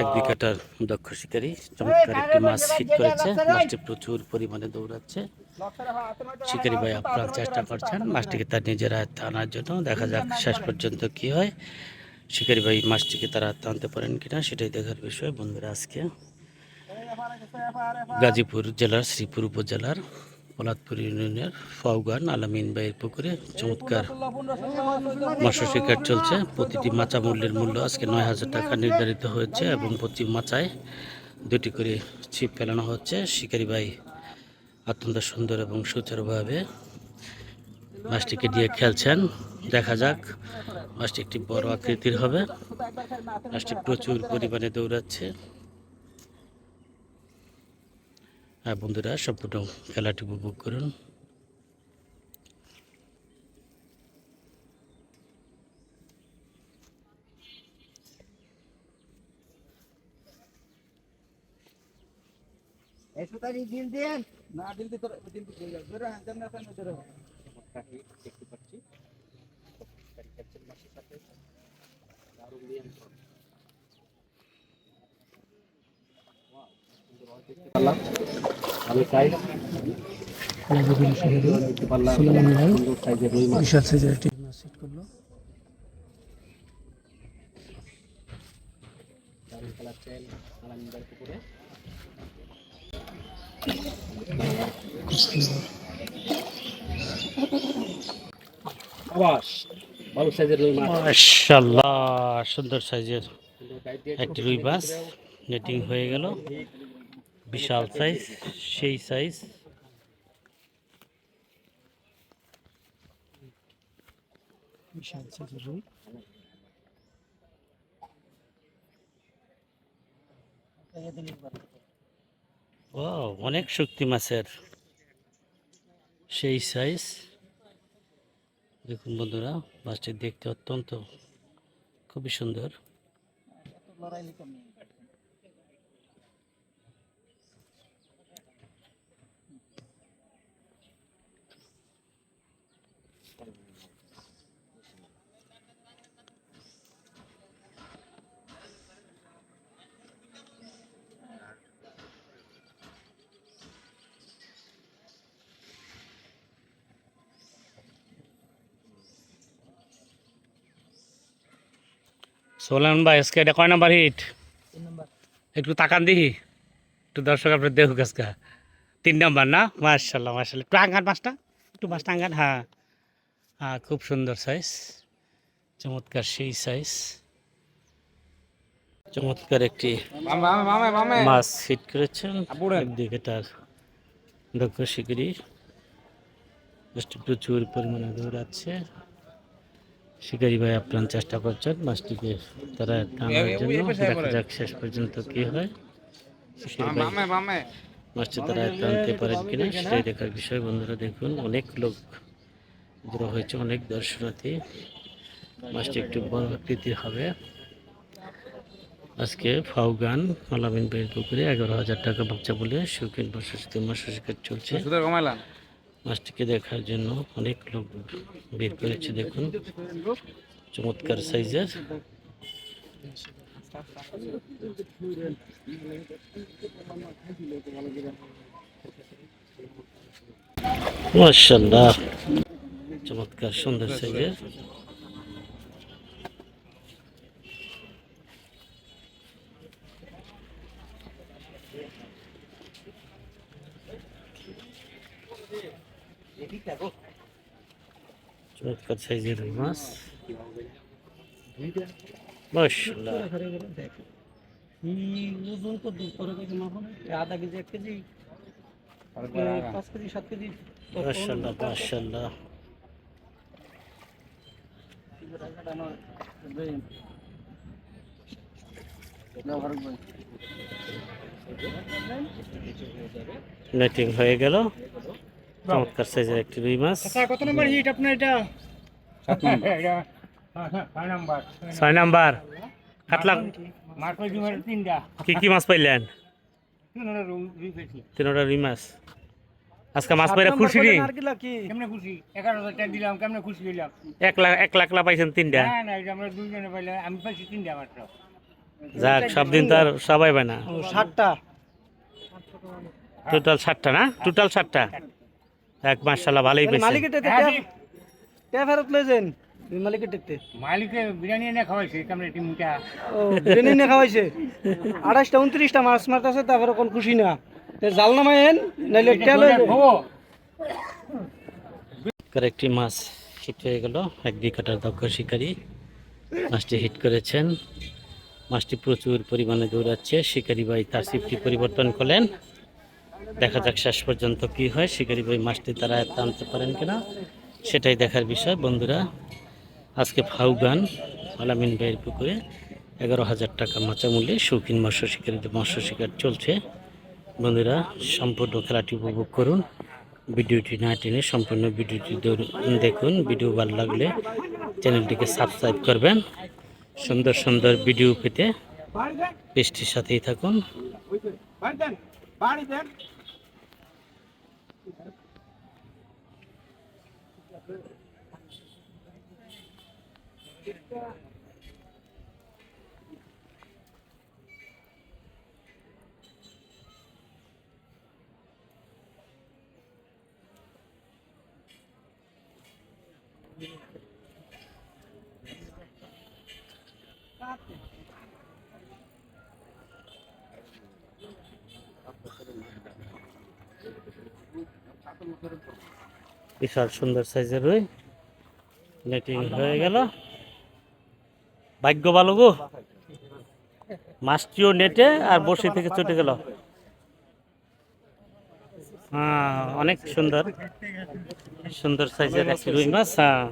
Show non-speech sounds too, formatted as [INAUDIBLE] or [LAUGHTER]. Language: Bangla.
এক বিঘাটার দক্ষ শিকারী, চমৎকার একটি মাছ হিট করেছে, মাছটি প্রচুর পরিমাণে দৌড়াচ্ছে। শিকারী ভাই আপনার চেষ্টা করছেন, মাছটিকে তার নিজের আয়ত্তে আনার জন্য। দেখা যাক শেষ পর্যন্ত কি হয়। শিকারী ভাই মাছটিকে তার আয়ত্তে আনতে পারেন কিনা, সেটাই দেখার বিষয়। বন্ধুরা, আজকে গাজীপুর জেলার, শ্রীপুর উপজেলার পলাতপুর ইউনিয়নের ফাউগান আলামিন ভাইয়ের পুকুরে চমৎকার মৎস্য শিকার চলছে। প্রতিটি মাচা মূল্যের মূল্য আজকে নয় হাজার টাকা নির্ধারিত হয়েছে এবং প্রতি মাচায় দুটি করে ছিপ ফেলানো হচ্ছে। শিকারি ভাই অত্যন্ত সুন্দর এবং সুচারুভাবে মাছটিকে দিয়ে খেলছেন। দেখা যাক মাছটি একটি বড় আকৃতির হবে। মাছটি প্রচুর পরিমাণে দৌড়াচ্ছে হ্যাঁ বন্ধুরা সম্পূর্ণ খেলাটি উপভোগ করুন। একশো দেন না ডিল দিতে ডিল দিতে ধরে হাজার না কেন ধরে দেখতে পাচ্ছি। আমি চাই। বিশাল সাইজের একটি মাছ হিট করল। ভালো সাইজের রুই মাছ। মাশাআল্লাহ সুন্দর সাইজের একটি রুই মাছ। নেটিং হয়ে গেল। বিশাল সাইজ সেই সাইজ বিশাল সাইজের রুই ও অনেক শক্তি মাছের। সেই সাইজ দেখুন বন্ধুরা মাছটি দেখতে অত্যন্ত খুবই সুন্দর। সোলান ভাই আজকে এটা কয় নাম্বার হিট? নম্বর। একটু তাকান দিহি একটু দর্শক আপনার দেখুক আজকে। তিন নাম্বার না? মার্শাল্লাহ মার্শাল্লাহ একটু আঙ্গান মাছটা একটু মাছটা আঙ্গান হ্যাঁ। হ্যাঁ খুব সুন্দর সাইজ চমৎকার সেই সাইজ চমৎকার একটি মাছ হিট করেছেন। একদিকে তার দক্ষ মাছটি প্রচুর পরিমাণে দৌড়াচ্ছে। শিকারি ভাই আপ্রাণ চেষ্টা করছেন মাছটিকে তারা টানার জন্য। দেখা যাক শেষ পর্যন্ত কি হয়। শিকারি ভাই মাছটি তারা টানতে পারেন কিনা সেটাই দেখার বিষয়। বন্ধুরা দেখুন অনেক লোক জড়ো হয়েছে অনেক দর্শনার্থী। মাছটি একটু বড় আকৃতির হবে। আজকে ফাউগান মালামিন বের পুকুরে এগারো হাজার টাকা বাচ্চা বলে শৌখিন মৎস্য শিকার চলছে। মাছটিকে দেখার জন্য অনেক লোক বের করেছে দেখুন। চমৎকার সাইজের। মাশাল্লাহ চমৎকার সুন্দর সাইজের। চমৎকার সাইজের মাছ। মাশাল্লাহ ওজন তো করে দেখে মাখন আধা কেজি এক কেজি? পাঁচ কেজি সাত কেজি? নেটিং হয়ে গেল। চমৎকার সাইজের একটি রুই মাছ। কত নম্বর হিট আপনার এটা? [LAUGHS] ছয় নাম্বার। তিনটা। কি কি মাছ পাইলেন? তিনটা রুই মাছ। আজকে মাছ খুশি নি? আর কিলা কি? কেমনে খুশি? এগারো হাজার টাকা দিলাম কেমনে খুশি হইলাম? এক লাখ এক লাখ পাইছেন তিনটা। না না আমরা দুইজনে পাইলাম আমি পাইছি তিনটা মাত্র। যাক সব দিন তো আর সবাই পায় না। টোটাল ষাটটা না? টোটাল ষাটটা এক মার্শাল্লাহ ভালোই পেয়েছে মালিকের টেতে টে ফেরত লইছেন মালিকের টেতে মালিকে বিরিয়ানি এনে খাওয়াইছে কেমনে টিমটা ও বিরিয়ানি নিয়ে খাওয়াইছে। আঠাশটা উনত্রিশটা মাছ মারতেছে তারপরে কোন খুশি না। তে জাল নামায়েন নাইলে টেল হয়ে যাবে। করে একটি মাছ হিট হয়ে গেল এক দুই কাটার দক্ষ শিকারী। মাছটি হিট করেছেন। মাছটি প্রচুর পরিমাণে দৌড়াচ্ছে। শিকারী ভাই তার সিফটি পরিবর্তন করলেন। দেখা যাক শেষ পর্যন্ত কি হয়। শিকারি বই মাছটি তারা আয়ত্তে আনতে পারেন কিনা, সেটাই দেখার বিষয়। বন্ধুরা, আজকে ফাউগান আলামিন ভাইয়ের পুকুরে এগারো হাজার টাকা মাচা মূল্যে শৌখিন মৎস্য শিকারীদের মৎস্য শিকার চলছে। বন্ধুরা, সম্পূর্ণ খেলাটি উপভোগ করুন। ভিডিওটি না টেনে সম্পূর্ণ ভিডিওটি দেখুন। ভিডিও ভালো লাগলে চ্যানেলটিকে সাবস্ক্রাইব করবেন। সুন্দর সুন্দর ভিডিও পেতে পেজটির সাথেই থাকুন। Gracias. বিশাল সুন্দর সাইজের রুই নেটিং হয়ে গেল। ভাগ্য ভালো গো। মাছটিও নেটে আর বসে থেকে চটে গেল। হ্যাঁ অনেক সুন্দর। সুন্দর সাইজের একটি রুই মাছ হ্যাঁ।